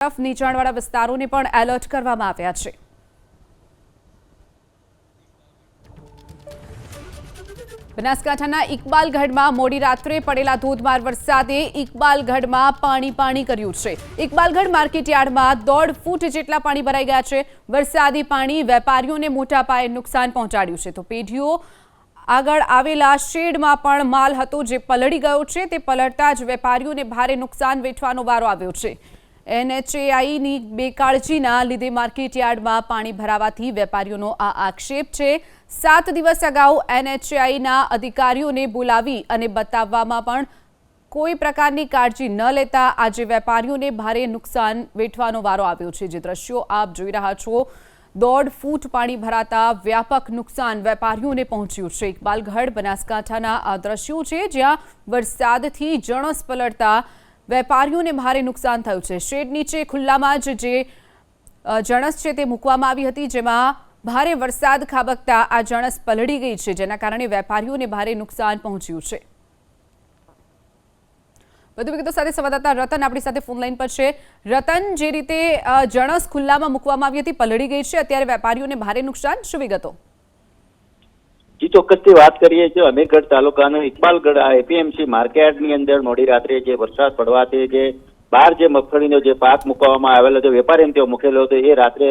તરફ નીચાણવાળા વિસ્તારોને પણ એલર્ટ કરવામાં આવ્યા છે. બનાસકાંઠાના ઇકબાલગઢમાં મોડી રાત્રે પડેલા ધોધમાર વરસાદે ઇકબાલગઢમાં પાણી પાણી કર્યું છે. ઇકબાલગઢ માર્કેટયાર્ડમાં દોઢ ફૂટ જેટલા પાણી ભરાઈ ગયા છે. વરસાદી પાણી વેપારીઓને મોટા પાયે નુકસાન પહોંચાડ્યું છે. તો પેઢીઓ, આગળ આવેલા શેડમાં પણ માલ હતો જે પલળી ગયો છે. તે પલળતા જ વેપારીઓને ભારે નુકસાન વેઠવાનો વારો આવ્યો છે. એનએચએઆઈની બેકાળજીના લીધે માર્કેટયાર્ડમાં પાણી ભરાવાથી વેપારીઓનો આ આક્ષેપ છે. સાત દિવસ અગાઉ એનએચએઆઈના અધિકારીઓને બોલાવી અને બતાવવામાં પણ કોઈ પ્રકારની કાળજી ન લેતા આજે વેપારીઓને ભારે નુકસાન વેઠવાનો વારો આવ્યો છે. જે દ્રશ્યો આપ જોઈ રહ્યા છો, દોઢ ફૂટ પાણી ભરાતા વ્યાપક નુકસાન વેપારીઓને પહોંચ્યું છે. ઇકબાલગઢ બનાસકાંઠાના આ દ્રશ્યો છે, જ્યાં વરસાદથી જણસ પલળતા વેપારીઓને ભારે નુકસાન થયું છે. શેડ નીચે ખુલ્લામાં જ જે જણસ છે તે મૂકવામાં આવી હતી, જેમાં ભારે વરસાદ ખાબકતા આ જણસ પલળી ગઈ છે, જેના કારણે વેપારીઓને ભારે નુકસાન પહોંચ્યું છે. વધુ વિગતો સાથે સંવાદદાતા રતન આપણી સાથે ફોન લાઈન પર છે. રતન, જે રીતે જણસ ખુલ્લામાં મૂકવામાં આવી હતી, પલળી ગઈ છે, અત્યારે વેપારીઓને ભારે નુકસાન. શું વિગતો? જી ચોક્કસથી વાત કરીએ છીએ. અમીરગઢ તાલુકાનો ઇકબાલગઢ, આ એપીએમસી માર્કેટની અંદર મોડી રાત્રે જે વરસાદ પડવાથી જે બહાર જે મગફળીનો જે પાક મૂકવામાં આવેલો હતો વેપારીને તેઓ મૂકેલો હતો, એ રાત્રે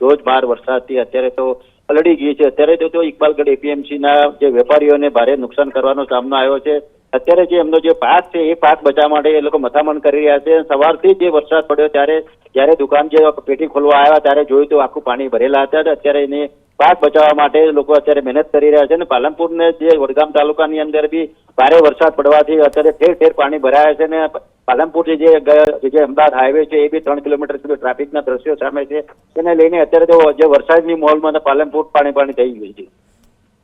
ધોધમાર વરસાદથી અત્યારે તો પલડી ગઈ છે. અત્યારે તો ઇકબાલગઢ એપીએમસીના જે વેપારીઓને ભારે નુકસાન કરવાનો સામનો આવ્યો છે. અત્યારે જે એમનો જે પાક છે, એ પાક બચાવવા માટે એ લોકો મથામણ કરી રહ્યા છે. સવારથી જે વરસાદ પડ્યો ત્યારે જ્યારે દુકાન જે પેટી ખોલવા આવ્યા, ત્યારે જોયું તો આખું પાણી ભરેલા હતા અત્યારે એને પાક બચાવવા માટે લોકો અત્યારે મહેનત કરી રહ્યા છે અને પાલનપુરને જે વડગામ તાલુકાની અંદર બી ભારે વરસાદ પડવાથી અત્યારે ઠેર ઠેર પાણી ભરાયા છે અને પાલનપુર જે જે અમદાવાદ હાઈવે છે એ બી ત્રણ કિલોમીટર સુધી ટ્રાફિકના દ્રશ્યો સામે છે. તેને લઈને અત્યારે જે વરસાદની માહોલમાં પાલનપુર પાણી પાણી થઈ ગયું છે.